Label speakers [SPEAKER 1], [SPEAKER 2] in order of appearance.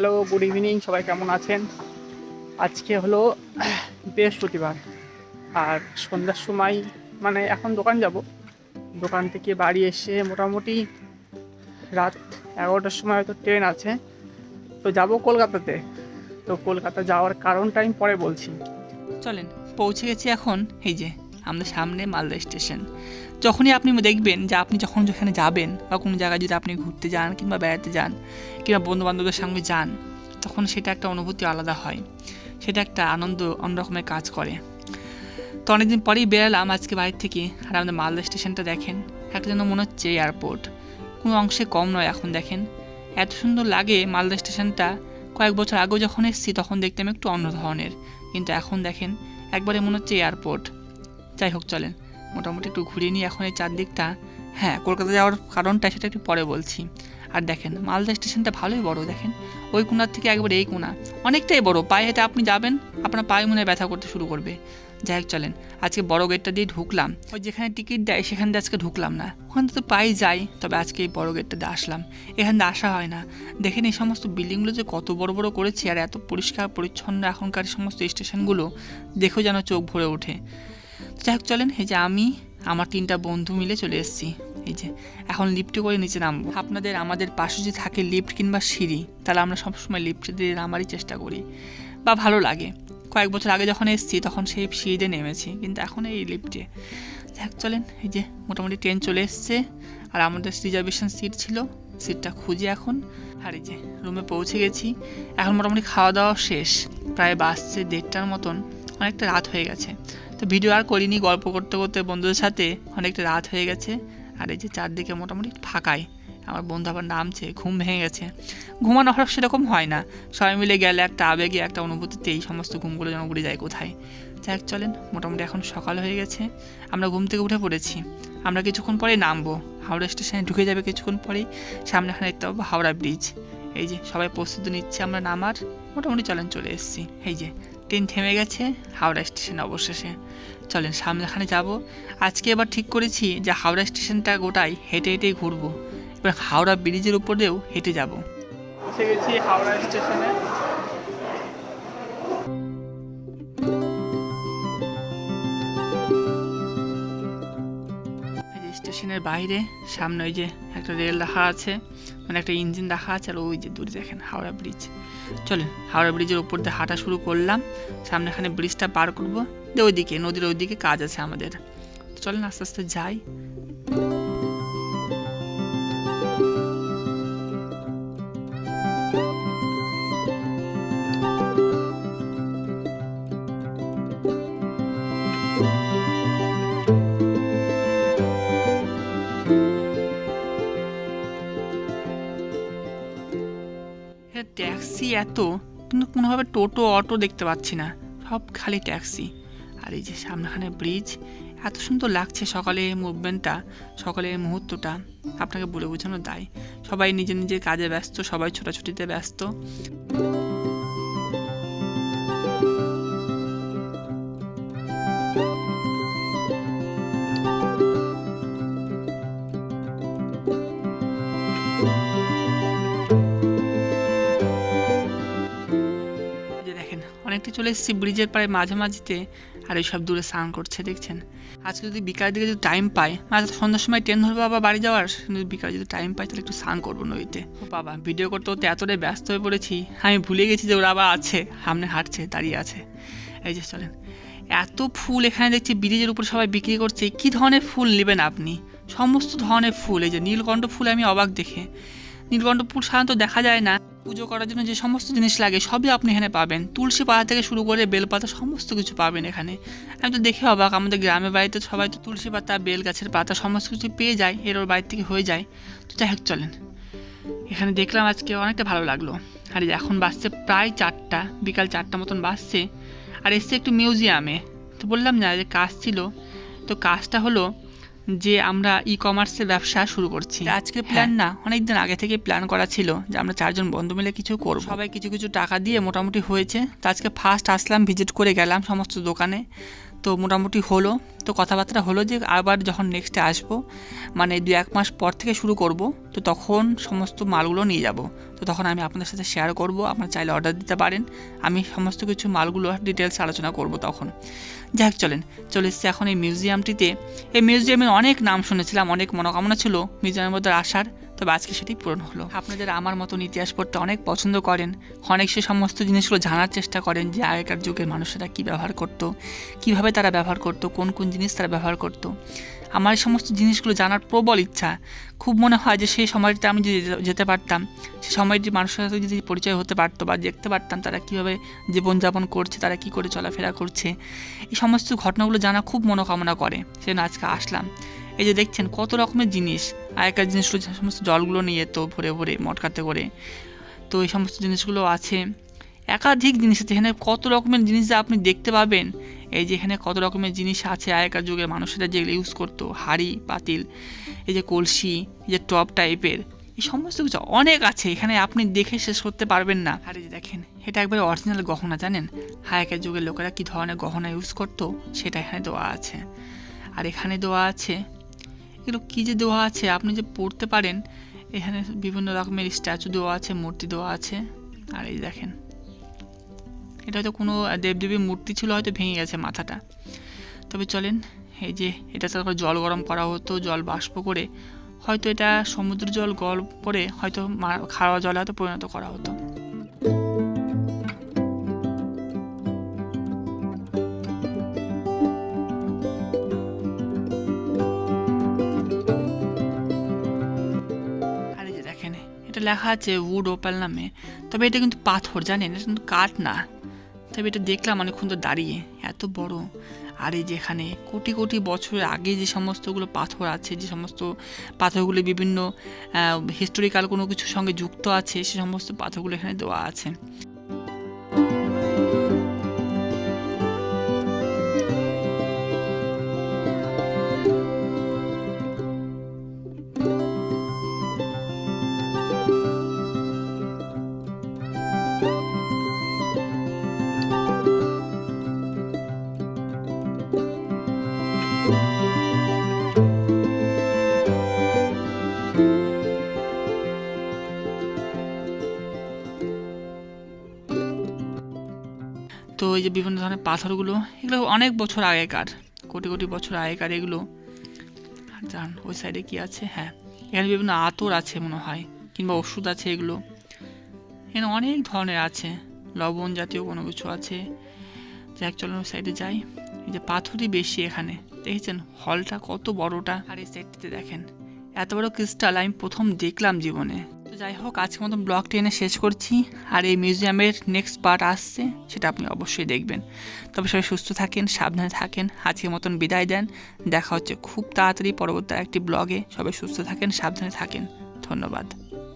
[SPEAKER 1] Hello good evening সবাই কেমন আছেন? আজকে হলো বৃহস্পতিবার। আর সন্ধ্যার সময় মানে এখন দোকান যাব। দোকান থেকে বাড়ি এসে মোটামুটি রাত এগারোটার সময় হয়তো ট্রেন আছে। তো যাব কলকাতাতে। তো কলকাতা যাওয়ার কারণটা আমি পরে বলছি।
[SPEAKER 2] চলেন, পৌঁছে গেছি এখন, এই যে, আমাদের সামনে মালদা স্টেশন। যখনই আপনি দেখবেন যে আপনি যখন যেখানে যাবেন বা কোনো জায়গায় যদি আপনি ঘুরতে যান কিংবা বেড়াতে যান কিংবা বন্ধু বান্ধবদের সঙ্গে যান, তখন সেটা একটা অনুভূতি আলাদা হয়। সেটা একটা আনন্দ অন্যরকমের কাজ করে। তো অনেকদিন পরেই বেরালাম আজকে বাড়ির থেকে আর আমাদের মালদা স্টেশনটা দেখেন, একটা যেন মনে হচ্ছে এয়ারপোর্ট। কোনো অংশে কম নয় এখন দেখেন। এত সুন্দর লাগে মালদা স্টেশনটা। কয়েক বছর আগেও যখন এসেছি তখন দেখতাম একটু অন্য ধরনের। কিন্তু এখন দেখেন, একবারে মনে হচ্ছে এয়ারপোর্ট। যাই হোক, চলেন। মোটামুটি একটু ঘুরিয়ে নিই এখন এই চারদিকটা হ্যাঁ কলকাতা যাওয়ার কারণটা সেটা একটু পরে বলছি। আর দেখেন, মালদা স্টেশনটা ভালোই বড়, দেখেন। ওই কোনার থেকে একবার এই কোনা অনেকটাই বড়, পায়ে হেঁটে আপনি যাবেন, আপনার পায়ে মনে ব্যথা করতে শুরু করবে। যাই হোক, চলেন, আজকে বড় গেটটা দিয়ে ঢুকলাম। ওই যেখানে টিকিট দেয়, সেখান দিয়ে আজকে ঢুকলাম না। ওখান তো পাই যাই, তবে আজকে এই বড় গেটটা দিয়ে আসলাম। এখান দিয়ে আসা হয় না। দেখেন এই সমস্ত বিল্ডিংগুলো যে কত বড় বড় করেছে, আর এত পরিষ্কার পরিচ্ছন্ন এখনকার সমস্ত স্টেশনগুলো, দেখেও যেন চোখ ভরে ওঠে। যাই হোক, চলেন, এই যে আমি, আমার তিনটা বন্ধু মিলে চলে এসেছি। এই যে, এখন লিফটে করে নিচে নামবো। আপনাদের আমাদের পাশে যদি থাকে লিফট কিংবা সিঁড়ি, তাহলে আমরা সবসময় লিফটে দিয়ে নামারই চেষ্টা করি। বা ভালো লাগে। কয়েক বছর আগে যখন এসেছি, তখন সেই সিঁড়িতে নেমেছি, কিন্তু এখন এই লিফটে যাই হোক, চলেন, এই যে, মোটামুটি ট্রেন চলে এসছে। আর আমাদের রিজার্ভেশন সিট ছিল সিটটা খুঁজে এখন। আর এই যে রুমে পৌঁছে গেছি। এখন মোটামুটি খাওয়া দাওয়া শেষ। প্রায় বাসছে দেড়টার মতন। অনেকটা রাত হয়ে গেছে। তো ভিডিও আর করিনি, গল্প করতে করতে বন্ধুদের সাথে। অনেকটা রাত হয়ে গেছে, আর এই যে চারদিকে মোটামুটি ফাঁকাই। আমার বন্ধু আবার নামছে, ঘুম ভেঙে গেছে। ঘুমানো হঠাৎ সেরকম হয় না। সবাই মিলে গেলে একটা আবেগে, একটা অনুভূতিতে এই সমস্ত ঘুমগুলো যেন উড়ে যায় কোথায়। যাই হোক, চলেন, মোটামুটি এখন সকাল হয়ে গেছে। আমরা ঘুম থেকে উঠে পড়েছি। আমরা কিছুক্ষণ পরে নামবো। হাওড়া স্টেশনে ঢুকে যাবে কিছুক্ষণ পরেই। সামনে এখানে দেখতে পাবো হাওড়া ব্রিজ এই যে সবাই প্রস্তুতি নিচ্ছে, আমরা নামার। মোটামুটি চলেন চলে এসেছি। এই যে ট্রেন থেমে গেছে, হাওড়া স্টেশনে অবশেষে। চলেন সামনে এখানে যাব। আজকে এবার ঠিক করেছি যে হাওড়া স্টেশনটা গোটাই হেঁটে হেঁটেই ঘুরবো। এবার হাওড়া ব্রিজের উপরেও হেঁটে যাব।
[SPEAKER 1] হাওড়া স্টেশনে।
[SPEAKER 2] স্টেশনের বাইরে, সামনে ওই যে একটা রেল রাখা আছে মানে একটা ইঞ্জিন রাখা আছে, আর ওই যে দূরে দেখেন হাওড়া ব্রিজ। চলেন, হাওড়া ব্রিজের উপর দিয়ে হাঁটা শুরু করলাম, সামনে এখানে ব্রিজটা পার করব, দিয়ে ওইদিকে, নদীর ওইদিকে কাজ আছে আমাদের। চলেন আস্তে আস্তে যাই। ট্যাক্সি এত, কিন্তু কোনোভাবে টোটো, অটো দেখতে পাচ্ছি না। সব খালি ট্যাক্সি। আর এই যে সামনেখানে ব্রিজ, এত সুন্দর লাগছে সকালে মুভমেন্টটা সকালের মুহূর্তটা। আপনাকে বলে বোঝানো দায়। সবাই নিজের নিজের কাজে ব্যস্ত, সবাই ছোটাছুটিতে ব্যস্ত। এসেছি ব্রিজের প্রায় মাঝামাঝিতে, আর এই সব দূরে স্নান করছে, দেখছেন? আজকে যদি বিকালের দিকে যদি টাইম পাই মানে সন্ধ্যার সময় ট্রেন ধরবো আবার বাড়ি যাওয়ার যদি বিকালে যদি টাইম পাই, তাহলে একটু স্নান করব নদীতে। ও বাবা ভিডিও করতে করতে এতটাই ব্যস্ত হয়ে পড়েছি, আমি ভুলে গেছি যে ওরা আবার আছে, সামনে হাঁটছে, দাঁড়িয়ে আছে। এই যে চলেন। এত ফুল এখানে দেখছি ব্রিজের উপর সবাই বিক্রি করছে, কি ধরনের ফুল নেবেন আপনি? সমস্ত ধরনের ফুল, এই যে নীলকণ্ঠ ফুল আমি অবাক দেখে। নীলকণ্ঠ ফুল সাধারণত দেখা যায় না। পুজো করার জন্য যে সমস্ত জিনিস লাগে, সবই আপনি এখানে পাবেন। তুলসী পাতা থেকে শুরু করে বেলপাতা সমস্ত কিছু পাবেন এখানে। আমি তো দেখে অবাক, আমাদের গ্রামের বাড়িতে সবাই তো তুলসী পাতা, বেল গাছের পাতা সমস্ত কিছু পেয়ে যায়, এর ওর বাড়ি থেকে হয়ে যায়। তো যাই হোক, চলেন। এখানে দেখলাম আজকে অনেকটা ভালো লাগল। আর এখন বাসছে প্রায় চারটা, বিকাল চারটা মতন বাসছে আর এসছে একটু মিউজিয়ামে। তো বললাম না যে কাজ ছিল, তো কাজটা হলো যে আমরা ই কমার্সের ব্যবসা শুরু করছি। আজকে প্ল্যান না অনেক দিন আগে থেকে প্ল্যান করা ছিল যে আমরা চারজন বন্ধু মিলে কিছু করব। সবাই কিছু কিছু টাকা দিয়ে মোটামুটি হয়েছে। তো আজকে ফার্স্ট আসলাম ভিজিট করে গেলাম সমস্ত দোকানে। তো মোটামুটি হলো। তো কথাবার্তা হলো যে আবার যখন নেক্সটে আসব মানে দু এক মাস পর থেকে শুরু করব, তো তখন সমস্ত মালগুলো নিয়ে যাব। তো তখন আমি আপনাদের সাথে শেয়ার করব, আপনারা চাইলে অর্ডার দিতে পারেন। আমি সমস্ত কিছু মালগুলো ডিটেলস আলোচনা করব তখন। যাই হোক চলেন, চলে এসেছি এখন এই মিউজিয়ামটিতে এই মিউজিয়ামের অনেক নাম শুনেছিলাম, অনেক মনোকামনা ছিল মিউজিয়ামের মধ্যে আসার। তবে আজকে সেটি পূরণ হলো। আপনাদের আমার মতন ইতিহাস পড়তে অনেক পছন্দ করেন। অনেক সে সমস্ত জিনিসগুলো জানার চেষ্টা করেন যে আগেকার যুগের মানুষেরা কী ব্যবহার করতো, কীভাবে তারা ব্যবহার করতো, কোন কোন জিনিস তারা ব্যবহার করতো। আমার এই সমস্ত জিনিসগুলো জানার প্রবল ইচ্ছা। খুব মনে হয় যে সেই সময়টিতে আমি যদি যেতে- পারতাম, সেই সময়টি মানুষের সাথে যদি পরিচয় হতে পারতো বা দেখতে পারতাম তারা কীভাবে জীবনযাপন করছে, তারা কী করে চলাফেরা করছে। এই সমস্ত ঘটনাগুলো জানা খুব মনোকামনা করে। সেজন্য আজকে আসলাম। এই যে দেখছেন কত রকমের জিনিস। আগেকার জিনিসগুলো যে সমস্ত জলগুলো নিয়ে যেত ভরে ভরে মটকাতে করে। তো এই সমস্ত জিনিসগুলো আছে। একাধিক জিনিস আছে, এখানে কত রকমের জিনিস আপনি দেখতে পাবেন। এই যে এখানে কত রকমের জিনিস আছে, আগেকার যুগের মানুষেরা যেগুলো ইউজ করতো, হাড়ি, পাতিল, এই যে কলসি, এই যে টপ টাইপের এই সমস্ত কিছু অনেক আছে, এখানে আপনি দেখে শেষ করতে পারবেন না। আর এই যে দেখেন, এটা একবারে অরিজিনাল গহনা, জানেন? আগেকার যুগের লোকেরা কী ধরনের গহনা ইউজ করতো, সেটা এখানে দেওয়া আছে। আর এখানে দেওয়া আছে এগুলো কী যে দেওয়া আছে? আপনি যে পড়তে পারেন, এখানে বিভিন্ন রকমের স্ট্যাচু দেওয়া আছে, মূর্তি দেওয়া আছে। আর এই দেখেন, এটা হয়তো কোনো দেবদেবীর মূর্তি ছিল, হয়তো ভেঙে গেছে মাথাটা। তবে চলেন, এই যে এটা তারপর জল গরম করা হতো, জল বাষ্প করে, হয়তো এটা সমুদ্র জল গরম করে হয়তো খাওয়া জলে হয়তো পরিণত করা হতো। এটা লেখা আছে উড ওপাল নামে। তবে এটা কিন্তু পাথর, জানেন? এটা কিন্তু কাঠ না। তবে এটা দেখলাম অনেকক্ষণ তো দাঁড়িয়ে, এত বড়। আর এই যেখানে কোটি কোটি বছরের আগে যে সমস্তগুলো পাথর আছে, যে সমস্ত পাথরগুলি বিভিন্ন হিস্টোরিক্যাল কোনো কিছুর সঙ্গে যুক্ত আছে, সে সমস্ত পাথরগুলো এখানে দেওয়া আছে। তো এই যে বিভিন্ন ধরনের পাথরগুলো, এগুলো অনেক বছর আগেকার, কোটি কোটি বছর আগেকার এগুলো। যান ওই সাইডে কি আছে? হ্যাঁ এখানে বিভিন্ন আতর আছে মনে হয়, কিংবা ওষুধ আছে এগুলো। এখানে অনেক ধরনের আছে, লবণ জাতীয় কোনো কিছু আছে। যাক চলুন ওই সাইডে যাই। এই যে পাথরই বেশি এখানে, দেখেছেন? হলটা কত বড়টা। আর এই সাইডটিতে দেখেন, এত বড় ক্রিস্টাল আমি প্রথম দেখলাম জীবনে। যাই হোক, আজকের মতন ব্লগটি এনে শেষ করছি। আর এই মিউজিয়ামের নেক্সট পার্ট আসছে, সেটা আপনি অবশ্যই দেখবেন। তবে সবাই সুস্থ থাকেন, সাবধানে থাকেন, আজকের মতন বিদায় দেন। দেখা হচ্ছে খুব তাড়াতাড়ি পরবর্তী একটি ব্লগে। সবাই সুস্থ থাকেন, সাবধানে থাকেন। ধন্যবাদ।